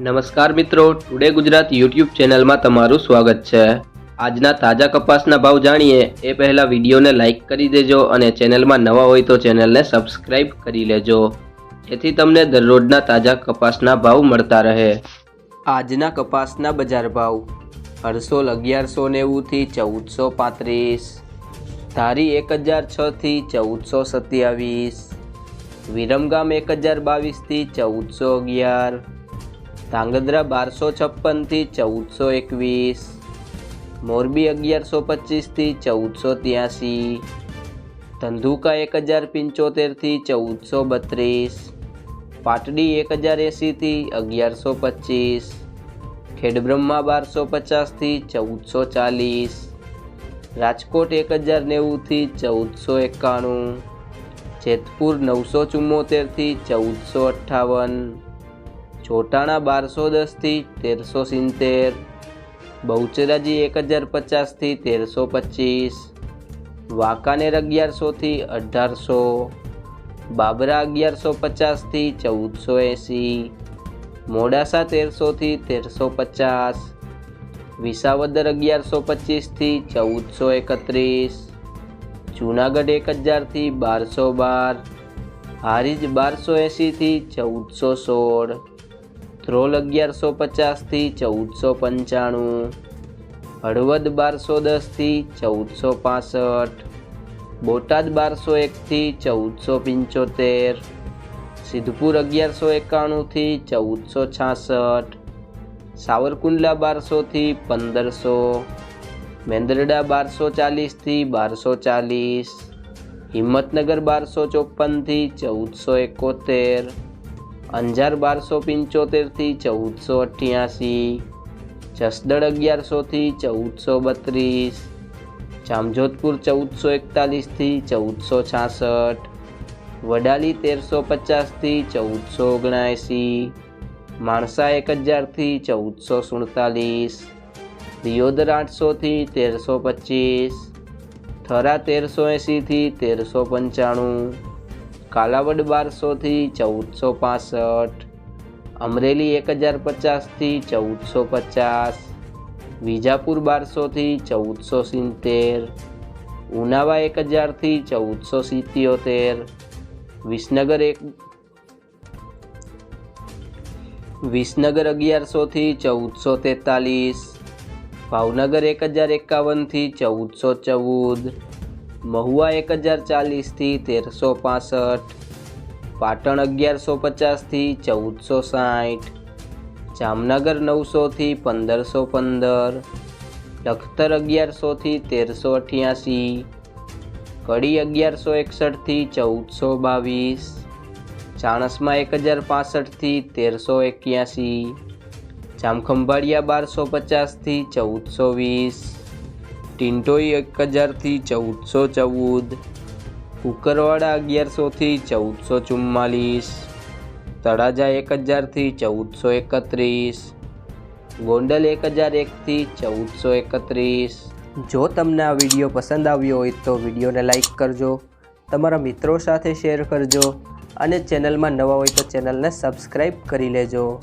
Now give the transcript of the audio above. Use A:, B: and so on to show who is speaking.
A: નમસ્કાર મિત્રો, today Gujarat YouTube ચેનલમાં તમારું સ્વાગત છે. આજના તાજા કપાસના ભાવ જાણીએ, એ પહેલા વિડીયોને લાઇક કરી દેજો અને ચેનલમાં નવા હોય તો ચેનલને સબસ્ક્રાઇબ કરી લેજો. જેથી તમને દરરોજના તાજા કપાસના ભાવ મળતા રહે. આજના કપાસના બજાર ભાવ હરસોલ અગિયારસો નેવુંથી ચૌદસો પાંત્રીસ, ધારી એક હજાર છથી ચૌદસો સત્યાવીસ, વિરમગામ એક હજાર બાવીસથી ચૌદસો અગિયાર ધાંગધ્રા બારસો છપ્પનથી ચૌદસો એકવીસ. મોરબી અગિયારસો પચીસથી ચૌદસો ત્યાંસી. ધંધુકા એક હજાર પંચોતેરથી ચૌદસો બત્રીસ. પાટડી એક હજાર એંસીથી અગિયારસો પચીસ. ખેડબ્રહ્મા બારસો પચાસથી ચૌદસો ચાલીસ. રાજકોટ એક હજાર નેવુંથી ચૌદસો એકાણું. જેતપુર નવસો ચુમ્મોતેરથી ચૌદસો અઠ્ઠાવન. ચોટાણા બારસો દસથી તેરસો સિત્તેર, બહુચરાજી એક હજાર પચાસથી તેરસો પચીસ, વાંકાનેર અગિયારસોથી અઢારસો, બાબરા અગિયારસો પચાસથી ચૌદસો એંસી, મોડાસા તેરસોથી તેરસો પચાસ, વિસાવદર અગિયારસો પચીસથી ચૌદસો એકત્રીસ, જૂનાગઢ એક હજારથી બારસો બાર, હારીજ બારસો એંસીથી ચૌદસો સોળ ધ્રોલ અગિયારસો પચાસથી ચૌદસો પંચાણું. હળવદ બારસો દસથી ચૌદસો પાસઠ. બોટાદ બારસો એકથી ચૌદસો પંચોતેર. સિદ્ધપુર અગિયારસો એકાણુંથી ચૌદસો છાસઠ. સાવરકુંડલા બારસોથી પંદરસો. મેંદરડા બારસો ચાલીસથી બારસો ચાલીસ. હિંમતનગર બારસો ચોપનથી ચૌદસો એકોતેર. અંજાર બારસો પંચોતેરથી ચૌદસો અઠ્યાસી, જસદણ અગિયારસોથી ચૌદસો બત્રીસ, જામજોધપુર ચૌદસો એકતાલીસથી ચૌદસો છાસઠ, વડાલી તેરસો પચાસથી ચૌદસો ઓગણએંસી માણસા એક હજારથી ચૌદસો સુડતાલીસ, દિયોદર આઠસોથી તેરસો પચીસ, થરા તેરસો એંસીથી તેરસો પંચાણું કાલાવડ બારસોથી ચૌદસો પાસઠ, અમરેલી એક હજાર પચાસથી ચૌદસો પચાસ, વિજાપુર બારસોથી ચૌદસો સિત્તેર, ઉનાવા એક હજારથી ચૌદસો સિત્યોતેર, વિસનગર એક, વિસનગર અગિયારસોથી ચૌદસો તેતાલીસ, ભાવનગર એક હજાર એકાવનથી ચૌદસો ચૌદ મહુવા એક હજાર ચાલીસથી તેરસો પાસઠ, પાટણ અગિયારસો પચાસથી ચૌદસો સાઠ, જામનગર નવસોથી પંદરસો પંદર, લખતર અગિયારસોથી તેરસો અઠ્યાસી, કડી અગિયારસો એકસઠથી ચૌદસો બાવીસ, ચાણસમાં એક હજાર પાસઠથી તેરસો એક્યાસી, જામખંભાળિયા બારસો પચાસથી ચૌદસો વીસ ટિન્ટોઈ એક હજારથી ચૌદસો ચૌદ કુકરવાડા અગિયારસોથી ચૌદસો ચુમ્માલીસ, તળાજા એક હજારથી ચૌદસો એકત્રીસ, ગોંડલ એક હજાર એકથી ચૌદસો એકત્રીસ. જો તમને આ વીડિયો પસંદ આવ્યો હોય તો વિડીયોને લાઇક કરજો, તમારા મિત્રો સાથે શેર કરજો અને ચેનલમાં નવા હોય તો ચેનલને સબસ્ક્રાઈબ કરી લેજો.